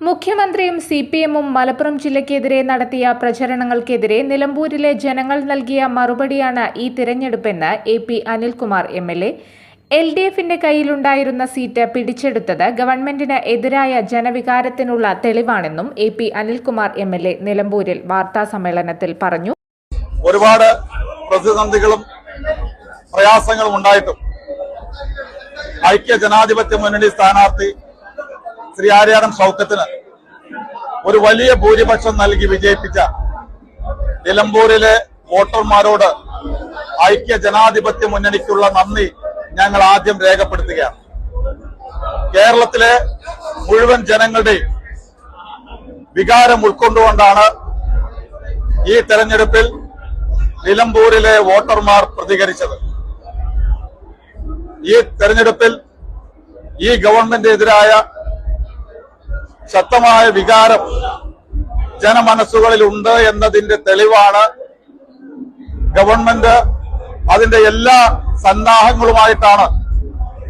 മുഖ്യമന്ത്രിയും C P എമ്മും മലപ്പുറം ജില്ലയ്ക്കെതിരെ നടത്തിയ പ്രചരണങ്ങൾക്കെതിരെ നിലമ്പൂരിലെ ജനങ്ങൾ നൽകിയ മറുപടിയാണ് ഈ തിരഞ്ഞെടുപ്പെന്ന് A P Anilkumar M L A. L D എഫിന്റെ കയ്യിലുണ്ടായിരുന്ന സീറ്റ് പിടിച്ചെടുത്തത് ഗവൺമെന്റിന് എതിരായ ജനവികാരത്തിനുള്ള തെളിവാണെന്നും A P Anilkumar M L A നിലമ്പൂരിൽ വാർത്താസമ്മേളനത്തിൽ പറഞ്ഞു. ഒരുപാട് പ്രതിസന്ധികളും പ്രയാസങ്ങളും ഉണ്ടായിട്ടും ഐക്യ ജനാധിപത്യ മുന്നണി സ്ഥാനാർത്ഥി ശ്രീ ആര്യാടം ഒരു വലിയ ഭൂരിപക്ഷം നൽകി വിജയിപ്പിച്ച നിലമ്പൂരിലെ വോട്ടർമാരോട് ഐക്യ ജനാധിപത്യ മുന്നണിക്കുള്ള നന്ദി ഞങ്ങൾ ആദ്യം രേഖപ്പെടുത്തുകയാണ്. കേരളത്തിലെ മുഴുവൻ ജനങ്ങളുടെയും വികാരം ഉൾക്കൊണ്ടുകൊണ്ടാണ് ഈ തെരഞ്ഞെടുപ്പിൽ നിലമ്പൂരിലെ വോട്ടർമാർ പ്രതികരിച്ചത്. ഈ തെരഞ്ഞെടുപ്പിൽ ഈ ഗവൺമെന്റിനെതിരായ ശക്തമായ വികാരം ജനമനസ്സുകളിലുണ്ട് എന്നതിന്റെ തെളിവാണ് ഗവൺമെന്റ് അതിന്റെ എല്ലാ സന്നാഹങ്ങളുമായിട്ടാണ്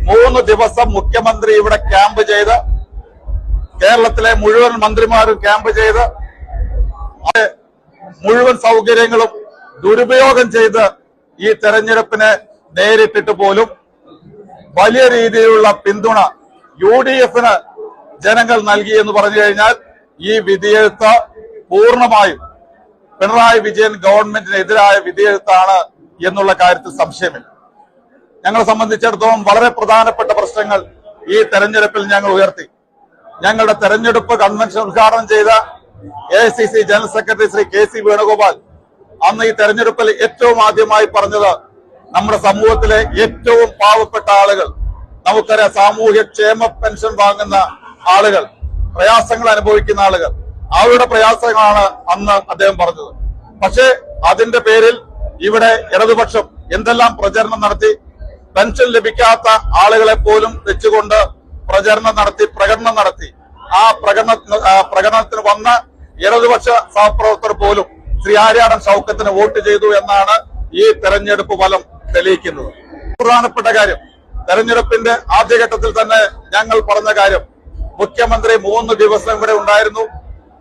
മൂന്ന് ദിവസം മുഖ്യമന്ത്രി ഇവിടെ ക്യാമ്പ് ചെയ്ത് കേരളത്തിലെ മുഴുവൻ മന്ത്രിമാരും ക്യാമ്പ് ചെയ്ത് മുഴുവൻ സൗകര്യങ്ങളും ദുരുപയോഗം ചെയ്ത് ഈ തെരഞ്ഞെടുപ്പിനെ നേരിട്ടിട്ട് പോലും വലിയ രീതിയിലുള്ള പിന്തുണ യു ഡി എഫിന് ജനങ്ങൾ നൽകി എന്ന് പറഞ്ഞു കഴിഞ്ഞാൽ ഈ വിധിയെഴുത്ത് പൂർണമായും പിണറായി വിജയൻ ഗവൺമെന്റിനെതിരായ വിധിയെഴുത്താണ് എന്നുള്ള കാര്യത്തിൽ സംശയമില്ല. ഞങ്ങളെ സംബന്ധിച്ചിടത്തോളം വളരെ പ്രധാനപ്പെട്ട പ്രശ്നങ്ങൾ ഈ തെരഞ്ഞെടുപ്പിൽ ഞങ്ങൾ ഉയർത്തി. ഞങ്ങളുടെ തെരഞ്ഞെടുപ്പ് കൺവെൻഷൻ ഉദ്ഘാടനം ചെയ്ത A general secretary Shri K C Venugopal അന്ന് ഈ തെരഞ്ഞെടുപ്പിൽ ഏറ്റവും ആദ്യമായി പറഞ്ഞത് നമ്മുടെ സമൂഹത്തിലെ ഏറ്റവും പാവപ്പെട്ട ആളുകൾ. നമുക്കറിയാം സാമൂഹ്യ ക്ഷേമ പെൻഷൻ വാങ്ങുന്ന ആളുകൾ പ്രയാസങ്ങൾ അനുഭവിക്കുന്ന ആളുകൾ. അവരുടെ പ്രയാസങ്ങളാണ് അന്ന് അദ്ദേഹം പറഞ്ഞത്. പക്ഷേ അതിന്റെ പേരിൽ ഇവിടെ ഇടതുപക്ഷം എന്തെല്ലാം പ്രചരണം നടത്തി പെൻഷൻ ലഭിക്കാത്ത ആളുകളെ പോലും വെച്ചുകൊണ്ട് പ്രചരണം നടത്തി പ്രകടനം നടത്തി. ആ പ്രകടന പ്രകടനത്തിന് വന്ന ഇടതുപക്ഷ സഹപ്രവർത്തകർ പോലും ശ്രീ ആര്യാടൻ ഷൗക്കത്തിന് വോട്ട് ചെയ്തു എന്നാണ് ഈ തെരഞ്ഞെടുപ്പ് ഫലം തെളിയിക്കുന്നത്. പ്രധാനപ്പെട്ട കാര്യം തെരഞ്ഞെടുപ്പിന്റെ ആദ്യഘട്ടത്തിൽ തന്നെ ഞങ്ങൾ പറഞ്ഞ കാര്യം മുഖ്യമന്ത്രി മൂന്ന് ദിവസം ഇവിടെ ഉണ്ടായിരുന്നു.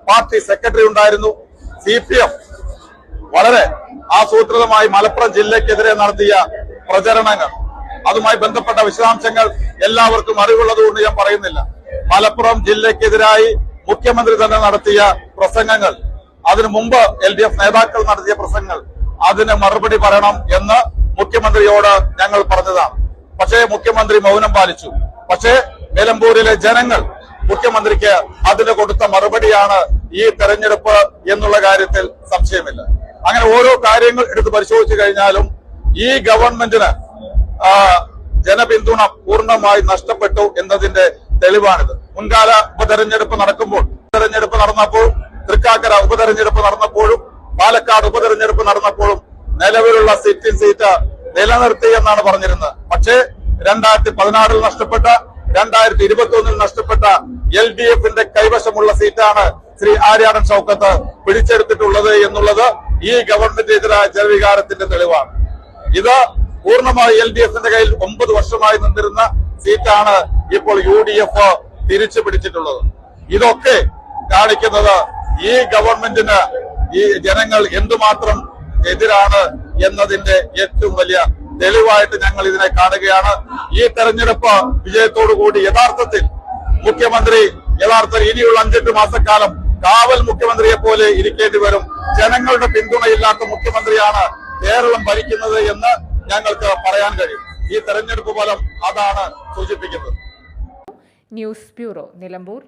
പാർട്ടി സെക്രട്ടറി ഉണ്ടായിരുന്നു. സി പി എം വളരെ ആസൂത്രിതമായി മലപ്പുറം ജില്ലയ്ക്കെതിരെ നടത്തിയ പ്രചരണങ്ങൾ അതുമായി ബന്ധപ്പെട്ട വിശദാംശങ്ങൾ എല്ലാവർക്കും അറിവുള്ളതുകൊണ്ട് ഞാൻ പറയുന്നില്ല. മലപ്പുറം ജില്ലയ്ക്കെതിരായി മുഖ്യമന്ത്രി തന്നെ നടത്തിയ പ്രസംഗങ്ങൾ അതിനു മുമ്പ് എൽ ഡി എഫ് നേതാക്കൾ നടത്തിയ പ്രസംഗങ്ങൾ അതിന് മറുപടി പറയണം എന്ന് മുഖ്യമന്ത്രിയോട് ഞങ്ങൾ പറഞ്ഞതാണ്. പക്ഷേ മുഖ്യമന്ത്രി മൗനം പാലിച്ചു. പക്ഷേ നിലമ്പൂരിലെ ജനങ്ങൾ മുഖ്യമന്ത്രിക്ക് അതിന് കൊടുത്ത മറുപടിയാണ് ഈ തെരഞ്ഞെടുപ്പ് എന്നുള്ള കാര്യത്തിൽ സംശയമില്ല. അങ്ങനെ ഓരോ കാര്യങ്ങൾ എടുത്ത് പരിശോധിച്ചു കഴിഞ്ഞാലും ഈ ഗവൺമെന്റിന് ജനപിന്തുണ പൂർണമായി നഷ്ടപ്പെട്ടു എന്നതിന്റെ തെളിവാണിത്. മുൻകാല ഉപതെരഞ്ഞെടുപ്പ് നടക്കുമ്പോൾ ഉപതെരഞ്ഞെടുപ്പ് നടന്നപ്പോൾ തൃക്കാക്കര ഉപതെരഞ്ഞെടുപ്പ് നടന്നപ്പോഴും പാലക്കാട് ഉപതെരഞ്ഞെടുപ്പ് നടന്നപ്പോഴും നിലവിലുള്ള സിറ്റിംഗ് സീറ്റ് നിലനിർത്തി എന്നാണ് പറഞ്ഞിരുന്നത്. പക്ഷേ രണ്ടായിരത്തി പതിനാറിൽ നഷ്ടപ്പെട്ട രണ്ടായിരത്തി ഇരുപത്തി ഒന്നിൽ നഷ്ടപ്പെട്ട എൽ ഡി എഫിന്റെ കൈവശമുള്ള സീറ്റാണ് ശ്രീ ആര്യാടൻ ഷൗക്കത്ത് പിടിച്ചെടുത്തിട്ടുള്ളത് എന്നുള്ളത് ഈ ഗവൺമെന്റിനെതിരായ ജനവികാരത്തിന്റെ തെളിവാണ്. ഇത് പൂർണമായി എൽ ഡി എഫിന്റെ കയ്യിൽ ഒമ്പത് വർഷമായി നിന്നിരുന്ന സീറ്റാണ് ഇപ്പോൾ യു ഡി എഫ് തിരിച്ചു പിടിച്ചിട്ടുള്ളത്. ഇതൊക്കെ കാണിക്കുന്നത് ഈ ഗവൺമെന്റിന് ഈ ജനങ്ങൾ എന്തുമാത്രം എതിരാണ് എന്നതിന്റെ ഏറ്റവും വലിയ തെളിവായിട്ട് ഞങ്ങൾ ഇതിനെ കാണുകയാണ്. ഈ തെരഞ്ഞെടുപ്പ് വിജയത്തോടുകൂടി യഥാർത്ഥത്തിൽ മുഖ്യമന്ത്രി യഥാർത്ഥത്തിൽ ഇനിയുള്ള അഞ്ചെട്ട് മാസക്കാലം കാവൽ മുഖ്യമന്ത്രിയെ പോലെ ഇരിക്കേണ്ടി വരും. ജനങ്ങളുടെ പിന്തുണയില്ലാത്ത മുഖ്യമന്ത്രിയാണ് കേരളം ഭരിക്കുന്നത് എന്ന് ഞങ്ങൾക്ക് പറയാൻ കഴിയും. ഈ തെരഞ്ഞെടുപ്പ് ഫലം അതാണ് സൂചിപ്പിക്കുന്നത്. News bureau Nilambur.